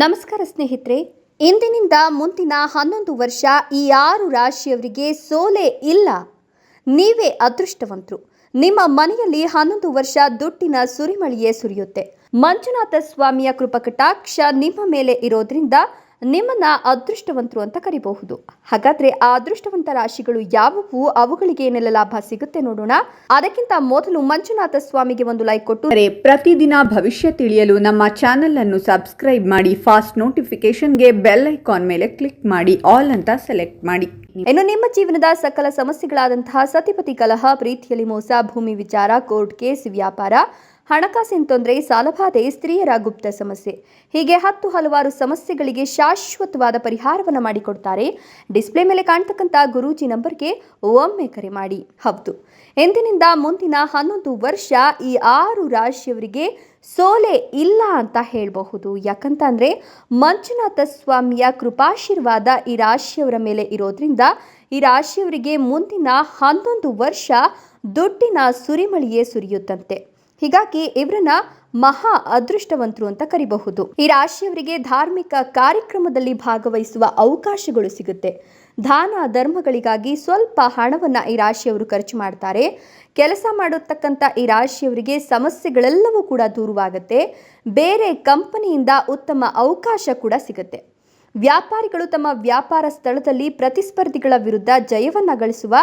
ನಮಸ್ಕಾರ ಸ್ನೇಹಿತರೆ, ಇಂದಿನಿಂದ ಮುಂದಿನ ಹನ್ನೊಂದು ವರ್ಷ ಈ ಆರು ರಾಶಿಯವರಿಗೆ ಸೋಲೆ ಇಲ್ಲ. ನೀವೇ ಅದೃಷ್ಟವಂತರು. ನಿಮ್ಮ ಮನೆಯಲ್ಲಿ ಹನ್ನೊಂದು ವರ್ಷ ದುಡ್ಡಿನ ಸುರಿಮಳಿಯೇ ಸುರಿಯುತ್ತೆ. ಮಂಜುನಾಥ ಸ್ವಾಮಿಯ ಕೃಪಕಟಾಕ್ಷ ನಿಮ್ಮ ಮೇಲೆ ಇರೋದ್ರಿಂದ ನಿಮ್ಮನ್ನ ಅದೃಷ್ಟವಂತರು ಅಂತ ಕರಿಬಹುದು. ಹಾಗಾದ್ರೆ ಆ ಅದೃಷ್ಟವಂತ ರಾಶಿಗಳು ಯಾವುವು? ಅವುಗಳಿಗೆ ಏನೆಲ್ಲ ಲಾಭ ಸಿಗುತ್ತೆ ನೋಡೋಣ. ಅದಕ್ಕಿಂತ ಮೊದಲು ಮಂಜುನಾಥ ಸ್ವಾಮಿಗೆ ಒಂದು ಲೈಕ್ ಕೊಟ್ಟು. ಪ್ರತಿದಿನ ಭವಿಷ್ಯ ತಿಳಿಯಲು ನಮ್ಮ ಚಾನೆಲ್ ಅನ್ನು ಸಬ್ಸ್ಕ್ರೈಬ್ ಮಾಡಿ ಫಾಸ್ಟ್ ನೋಟಿಫಿಕೇಶನ್ಗೆ ಬೆಲ್ ಐಕಾನ್ ಮೇಲೆ ಕ್ಲಿಕ್ ಮಾಡಿ ಆಲ್ ಅಂತ ಸೆಲೆಕ್ಟ್ ಮಾಡಿ. ಇನ್ನು ನಿಮ್ಮ ಜೀವನದ ಸಕಲ ಸಮಸ್ಯೆಗಳಾದಂತಹ ಸತಿಪತಿ ಕಲಹ ಪ್ರೀತಿಯಲ್ಲಿ ಮೋಸ ಭೂಮಿ ವಿಚಾರ ಕೋರ್ಟ್ ಕೇಸ್ ವ್ಯಾಪಾರ ಹಣಕಾಸಿನ ತೊಂದರೆ, ಸಾಲಬಾಧೆ, ಸ್ತ್ರೀಯರ ಗುಪ್ತ ಸಮಸ್ಯೆ. ಹೀಗೆ ಹತ್ತು ಹಲವಾರು ಸಮಸ್ಯೆಗಳಿಗೆ ಶಾಶ್ವತವಾದ ಪರಿಹಾರವನ್ನು ಮಾಡಿಕೊಡ್ತಾರೆ. ಡಿಸ್ಪ್ಲೇ ಮೇಲೆ ಕಾಣ್ತಕ್ಕಂಥ ಗುರೂಜಿ ನಂಬರ್ಗೆ ಒಮ್ಮೆ ಕರೆ ಮಾಡಿ. ಹೌದು. ಎಂದಿನಿಂದ ಮುಂದಿನ ಹನ್ನೊಂದು ವರ್ಷ ಈ ಆರು ರಾಶಿಯವರಿಗೆ ಸೋಲೆ ಇಲ್ಲ ಅಂತ ಹೇಳಬಹುದು. ಯಾಕಂತಂದ್ರೆ ಮಂಜುನಾಥ ಸ್ವಾಮಿಯ ಕೃಪಾಶೀರ್ವಾದ ಈ ರಾಶಿಯವರ ಮೇಲೆ ಇರೋದ್ರಿಂದ ಈ ರಾಶಿಯವರಿಗೆ ಮುಂದಿನ ಹನ್ನೊಂದು ವರ್ಷ ದುಡ್ಡಿನ ಸುರಿಮಳಿಯೇ ಸುರಿಯುತ್ತಂತೆ. ಹೀಗಾಗಿ ಇವರನ್ನ ಮಹಾ ಅದೃಷ್ಟವಂತರು ಅಂತ ಕರಿಬಹುದು. ಈ ರಾಶಿಯವರಿಗೆ ಧಾರ್ಮಿಕ ಕಾರ್ಯಕ್ರಮದಲ್ಲಿ ಭಾಗವಹಿಸುವ ಅವಕಾಶಗಳು ಸಿಗುತ್ತೆ. ದಾನ ಧರ್ಮಗಳಿಗಾಗಿ ಸ್ವಲ್ಪ ಹಣವನ್ನು ಈ ರಾಶಿಯವರು ಖರ್ಚು ಮಾಡ್ತಾರೆ. ಕೆಲಸ ಮಾಡತಕ್ಕಂಥ ಈ ರಾಶಿಯವರಿಗೆ ಸಮಸ್ಯೆಗಳೆಲ್ಲವೂ ಕೂಡ ದೂರವಾಗುತ್ತೆ. ಬೇರೆ ಕಂಪನಿಯಿಂದ ಉತ್ತಮ ಅವಕಾಶ ಕೂಡ ಸಿಗುತ್ತೆ. ವ್ಯಾಪಾರಿಗಳು ತಮ್ಮ ವ್ಯಾಪಾರ ಸ್ಥಳದಲ್ಲಿ ಪ್ರತಿಸ್ಪರ್ಧಿಗಳ ವಿರುದ್ಧ ಜಯವನ್ನು ಗಳಿಸುವ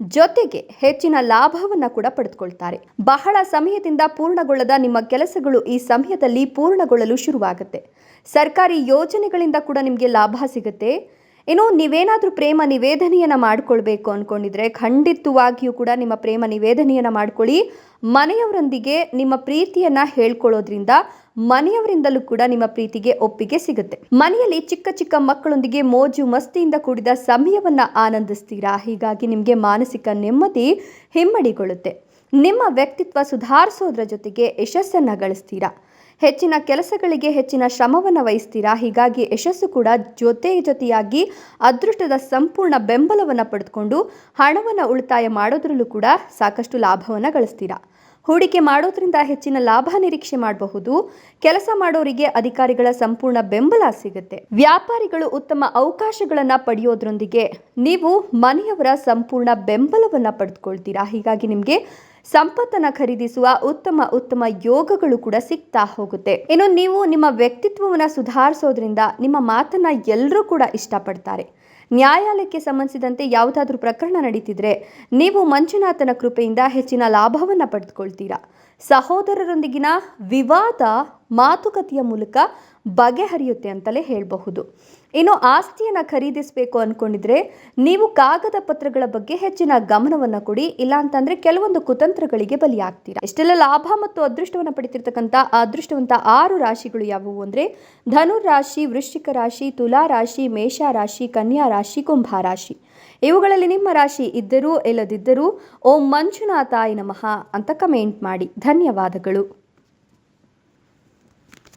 ಜೊತೆಗೆ ಹೆಚ್ಚಿನ ಲಾಭವನ್ನ ಕೂಡ ಪಡೆದುಕೊಳ್ತಾರೆ. ಬಹಳ ಸಮಯದಿಂದ ಪೂರ್ಣಗೊಳ್ಳದ ನಿಮ್ಮ ಕೆಲಸಗಳು ಈ ಸಮಯದಲ್ಲಿ ಪೂರ್ಣಗೊಳ್ಳಲು ಶುರುವಾಗುತ್ತೆ. ಸರ್ಕಾರಿ ಯೋಜನೆಗಳಿಂದ ಕೂಡ ನಿಮಗೆ ಲಾಭ ಸಿಗುತ್ತೆ. ಇನ್ನು ನೀವೇನಾದರೂ ಪ್ರೇಮ ನಿವೇದನೆಯನ್ನು ಮಾಡಿಕೊಳ್ಬೇಕು ಅಂದ್ಕೊಂಡಿದ್ರೆ ಖಂಡಿತವಾಗಿಯೂ ಕೂಡ ನಿಮ್ಮ ಪ್ರೇಮ ನಿವೇದನೆಯನ್ನು ಮಾಡ್ಕೊಳ್ಳಿ. ಮನೆಯವರೊಂದಿಗೆ ನಿಮ್ಮ ಪ್ರೀತಿಯನ್ನು ಹೇಳ್ಕೊಳ್ಳೋದ್ರಿಂದ ಮನೆಯವರಿಂದಲೂ ಕೂಡ ನಿಮ್ಮ ಪ್ರೀತಿಗೆ ಒಪ್ಪಿಗೆ ಸಿಗುತ್ತೆ. ಮನೆಯಲ್ಲಿ ಚಿಕ್ಕ ಚಿಕ್ಕ ಮಕ್ಕಳೊಂದಿಗೆ ಮೋಜು ಮಸ್ತಿಯಿಂದ ಕೂಡಿದ ಸಮಯವನ್ನು ಆನಂದಿಸ್ತೀರಾ? ಹೀಗಾಗಿ ನಿಮಗೆ ಮಾನಸಿಕ ನೆಮ್ಮದಿ ಹಿಮ್ಮಡಿಗೊಳ್ಳುತ್ತೆ. ನಿಮ್ಮ ವ್ಯಕ್ತಿತ್ವ ಸುಧಾರಿಸೋದ್ರ ಜೊತೆಗೆ ಯಶಸ್ಸನ್ನು ಗಳಿಸ್ತೀರಾ? ಹೆಚ್ಚಿನ ಕೆಲಸಗಳಿಗೆ ಹೆಚ್ಚಿನ ಶ್ರಮವನ್ನು ವಹಿಸ್ತೀರಾ? ಹೀಗಾಗಿ ಯಶಸ್ಸು ಕೂಡ ಜೊತೆ ಜೊತೆಯಾಗಿ ಅದೃಷ್ಟದ ಸಂಪೂರ್ಣ ಬೆಂಬಲವನ್ನು ಪಡೆದುಕೊಂಡು ಹಣವನ್ನು ಉಳಿತಾಯ ಮಾಡೋದ್ರಲ್ಲೂ ಕೂಡ ಸಾಕಷ್ಟು ಲಾಭವನ್ನು ಗಳಿಸ್ತೀರಾ? ಹೂಡಿಕೆ ಮಾಡೋದ್ರಿಂದ ಹೆಚ್ಚಿನ ಲಾಭ ನಿರೀಕ್ಷೆ ಮಾಡಬಹುದು. ಕೆಲಸ ಮಾಡೋರಿಗೆ ಅಧಿಕಾರಿಗಳ ಸಂಪೂರ್ಣ ಬೆಂಬಲ ಸಿಗುತ್ತೆ. ವ್ಯಾಪಾರಿಗಳು ಉತ್ತಮ ಅವಕಾಶಗಳನ್ನು ಪಡೆಯೋದ್ರೊಂದಿಗೆ ನೀವು ಮನೆಯವರ ಸಂಪೂರ್ಣ ಬೆಂಬಲವನ್ನು ಪಡೆದುಕೊಳ್ತೀರಾ? ಹೀಗಾಗಿ ನಿಮಗೆ ಸಂಪತ್ತನ್ನ ಖರೀದಿಸುವ ಉತ್ತಮ ಉತ್ತಮ ಯೋಗಗಳು ಕೂಡ ಸಿಗ್ತಾ ಹೋಗುತ್ತೆ. ಇನ್ನು ನೀವು ನಿಮ್ಮ ವ್ಯಕ್ತಿತ್ವವನ್ನ ಸುಧಾರಿಸೋದ್ರಿಂದ ನಿಮ್ಮ ಮಾತನ್ನ ಎಲ್ಲರೂ ಕೂಡ ಇಷ್ಟಪಡ್ತಾರೆ. ನ್ಯಾಯಾಲಯಕ್ಕೆ ಸಂಬಂಧಿಸಿದಂತೆ ಯಾವುದಾದ್ರೂ ಪ್ರಕರಣ ನಡೀತಿದ್ರೆ ನೀವು ಮಂಜುನಾಥನ ಕೃಪೆಯಿಂದ ಹೆಚ್ಚಿನ ಲಾಭವನ್ನು ಪಡೆದುಕೊಳ್ತೀರಾ. ಸಹೋದರರೊಂದಿಗಿನ ವಿವಾದ ಮಾತುಕತೆಯ ಮೂಲಕ ಬಗೆಹರಿಯುತ್ತೆ ಅಂತಲೇ ಹೇಳಬಹುದು. ಇನ್ನು ಆಸ್ತಿಯನ್ನು ಖರೀದಿಸಬೇಕು ಅಂದ್ಕೊಂಡಿದ್ರೆ ನೀವು ಕಾಗದ ಪತ್ರಗಳ ಬಗ್ಗೆ ಹೆಚ್ಚಿನ ಗಮನವನ್ನು ಕೊಡಿ, ಇಲ್ಲ ಅಂತಂದ್ರೆ ಕೆಲವೊಂದು ಕುತಂತ್ರಗಳಿಗೆ ಬಲಿಯಾಗ್ತೀರಾ. ಇಷ್ಟೆಲ್ಲ ಲಾಭ ಮತ್ತು ಅದೃಷ್ಟವನ್ನು ಪಡಿತಿರ್ತಕ್ಕಂಥ ಅದೃಷ್ಟವಂತ ಆರು ರಾಶಿಗಳು ಯಾವುವು ಅಂದ್ರೆ ಧನು ರಾಶಿ, ವೃಶ್ಚಿಕ ರಾಶಿ, ತುಲಾ ರಾಶಿ, ಮೇಷ ರಾಶಿ, ಕನ್ಯಾ ರಾಶಿ, ಕುಂಭ ರಾಶಿ. ಇವುಗಳಲ್ಲಿ ನಿಮ್ಮ ರಾಶಿ ಇದ್ದರೂ, ಇಲ್ಲದಿದ್ದರೂ ಓಂ ಮಂಜುನಾಥಾಯ ನಮಃ ಅಂತ ಕಮೆಂಟ್ ಮಾಡಿ. ಧನ್ಯವಾದಗಳು.